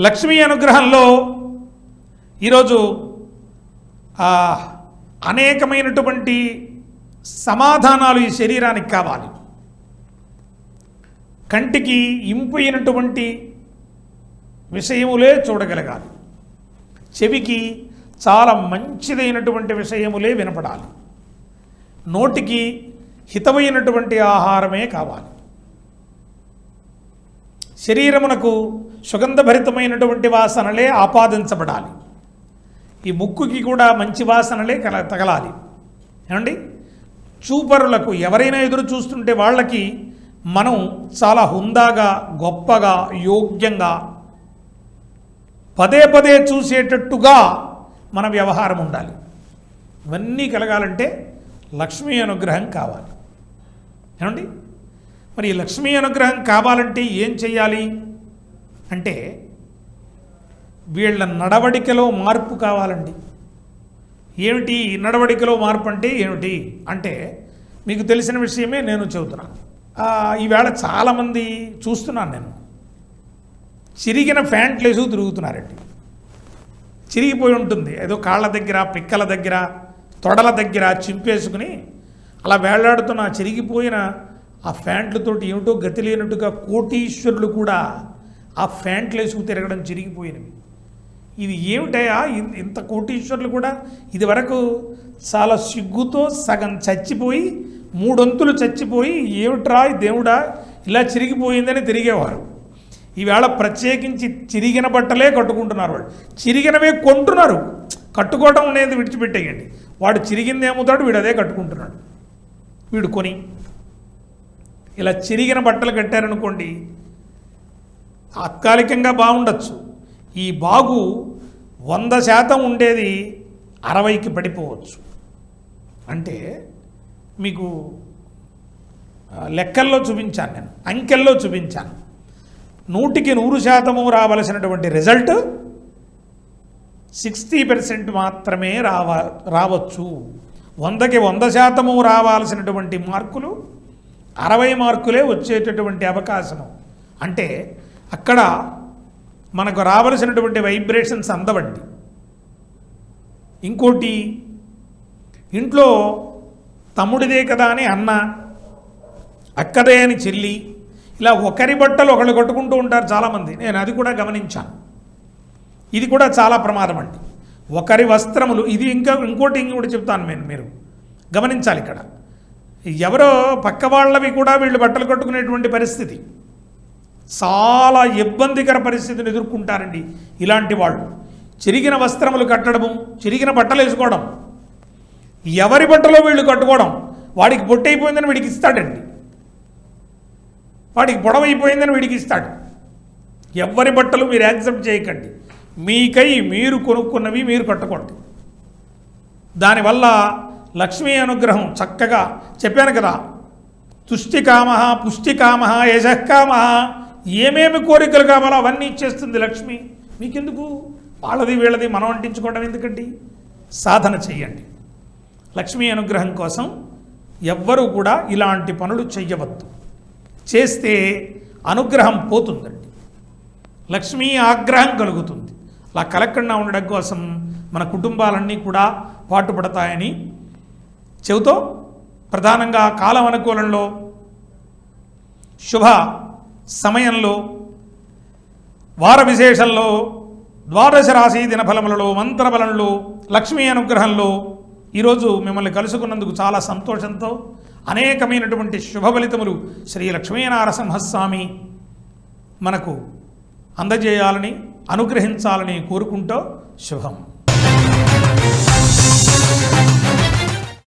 లక్ష్మీ అనుగ్రహంలో ఈరోజు అనేకమైనటువంటి సమాధానాలు ఈ శరీరానికి కావాలి. కంటికి ఇంపు అయినటువంటి విషయములే చూడగలగాలి. చెవికి చాలా మంచిదైనటువంటి విషయములే వినపడాలి. నోటికి హితమైనటువంటి ఆహారమే కావాలి. శరీరమునకు సుగంధభరితమైనటువంటి వాసనలే ఆపాదించబడాలి. ఈ ముక్కుకి కూడా మంచి వాసనలే కల తగలాలి. ఏమండి? చూపరులకు ఎవరైనా ఎదురు చూస్తుంటే వాళ్ళకి మనం చాలా హుందాగా గొప్పగా యోగ్యంగా పదే పదే చూసేటట్టుగా మన వ్యవహారం ఉండాలి. ఇవన్నీ కలగాలంటే లక్ష్మీ అనుగ్రహం కావాలి. ఏమండి? మరి ఈ లక్ష్మీ అనుగ్రహం కావాలంటే ఏం చేయాలి? అంటే వీళ్ళ నడవడికలో మార్పు కావాలండి. ఏమిటి నడవడికలో మార్పు అంటే ఏమిటి? అంటే మీకు తెలిసిన విషయమే నేను చెబుతున్నాను ఈవేళ చాలామంది చూస్తున్నాను నేను. చిరిగిన ప్యాంట్లు వేసు తిరుగుతున్నారండి. చిరిగిపోయి ఉంటుంది. ఏదో కాళ్ళ దగ్గర పిక్కల దగ్గర తొడల దగ్గర చింపేసుకుని అలా వేళ్ళాడుతున్న చిరిగిపోయిన ఆ ఫ్యాంట్లతోటి ఏమిటో గతి లేనట్టుగా కోటీశ్వరులు కూడా ఆ ఫ్యాంట్లు వేసుకు తిరగడం చిరిగిపోయినవి. ఇది ఏమిటయా ఇన్- ఇంత కోటీశ్వర్లు కూడా ఇది వరకు చాలా సిగ్గుతో సగం చచ్చిపోయి మూడొంతులు చచ్చిపోయి ఏమిట్రా దేవుడా? ఇలా చిరిగిపోయిందని తిరిగేవారు. ఈవేళ ప్రత్యేకించి చిరిగిన బట్టలే కట్టుకుంటున్నారు వాళ్ళు. చిరిగినవే కొంటున్నారు. కట్టుకోవడం అనేది విడిచిపెట్టేయండి. వాడు చిరిగింది ఏమవుతాడు వీడు అదే కట్టుకుంటున్నాడు. వీడు కొని. ఇలా చిరిగిన బట్టలు కట్టారనుకోండి తాత్కాలికంగా బాగుండొచ్చు. ఈ బాగు వంద శాతం ఉండేది అరవైకి పడిపోవచ్చు. అంటే మీకు లెక్కల్లో చూపించాను నేను అంకెల్లో చూపించాను. నూటికి నూరు శాతము రావలసినటువంటి రిజల్ట్ సిక్స్టీ పర్సెంట్ మాత్రమే రావ రావచ్చు. వందకి వంద శాతము రావాల్సినటువంటి మార్కులు అరవై మార్కులే వచ్చేటటువంటి అవకాశము. అంటే అక్కడ మనకు రావలసినటువంటి వైబ్రేషన్స్ అందవండి. ఇంకోటి ఇంట్లో తమ్ముడిదే కదా అని అన్న అక్కదే అని చెల్లి ఇలా ఒకరి బట్టలు ఒకళ్ళు కొట్టుకుంటూ ఉంటారు చాలామంది. నేను అది కూడా గమనించాను. ఇది కూడా చాలా ప్రమాదం అండి. ఒకరి వస్త్రములు ఇది ఇంకా ఇంకోటి ఇంకోటి చెప్తాను నేను మీరు. గమనించాలి ఇక్కడ. ఎవరో పక్క వాళ్ళవి కూడా వీళ్ళు బట్టలు కట్టుకునేటువంటి పరిస్థితి. చాలా ఇబ్బందికర పరిస్థితిని ఎదుర్కొంటారండి ఇలాంటి వాళ్ళు. చిరిగిన వస్త్రములు కట్టడము చిరిగిన బట్టలు వేసుకోవడం ఎవరి బట్టలో వీళ్ళు కట్టుకోవడం వాడికి పొట్టయిపోయిందని వీడికి ఇస్తాడండి. వాడికి పొడవైపోయిందని వీడికి ఇస్తాడు. ఎవరి బట్టలు మీరు యాక్సెప్ట్ చేయకండి. మీకై మీరు కొనుక్కున్నవి మీరు కట్టుకోండి. దానివల్ల లక్ష్మీ అనుగ్రహం చక్కగా చెప్పాను కదా. తుష్టికామ పుష్టికామ యజకామ ఏమేమి కోరికలు కావాలో అవన్నీ ఇచ్చేస్తుంది లక్ష్మి. మీకెందుకు? వాళ్ళది వీళ్ళది మనం అంటించుకోవడం ఎందుకండి? సాధన చెయ్యండి లక్ష్మీ అనుగ్రహం కోసం ఎవ్వరూ కూడా ఇలాంటి పనులు చెయ్యవద్దు. చేస్తే అనుగ్రహం పోతుందండి. లక్ష్మీ ఆగ్రహం కలుగుతుంది. అలా కలగకుండా ఉండడం కోసం మన కుటుంబాలన్నీ కూడా పాటుపడతాయని చెబుతూ ప్రధానంగా కాలం అనుకూలంలో శుభ సమయంలో వార విశేషంలో ద్వాదశ రాశి దినఫలములలో మంత్రబలంలో లక్ష్మీ అనుగ్రహంలో ఈరోజు మిమ్మల్ని కలుసుకున్నందుకు చాలా సంతోషంతో అనేకమైనటువంటి శుభ ఫలితములు శ్రీ లక్ష్మీనారసింహస్వామి మనకు అందజేయాలని అనుగ్రహించాలని కోరుకుంటూ శుభం.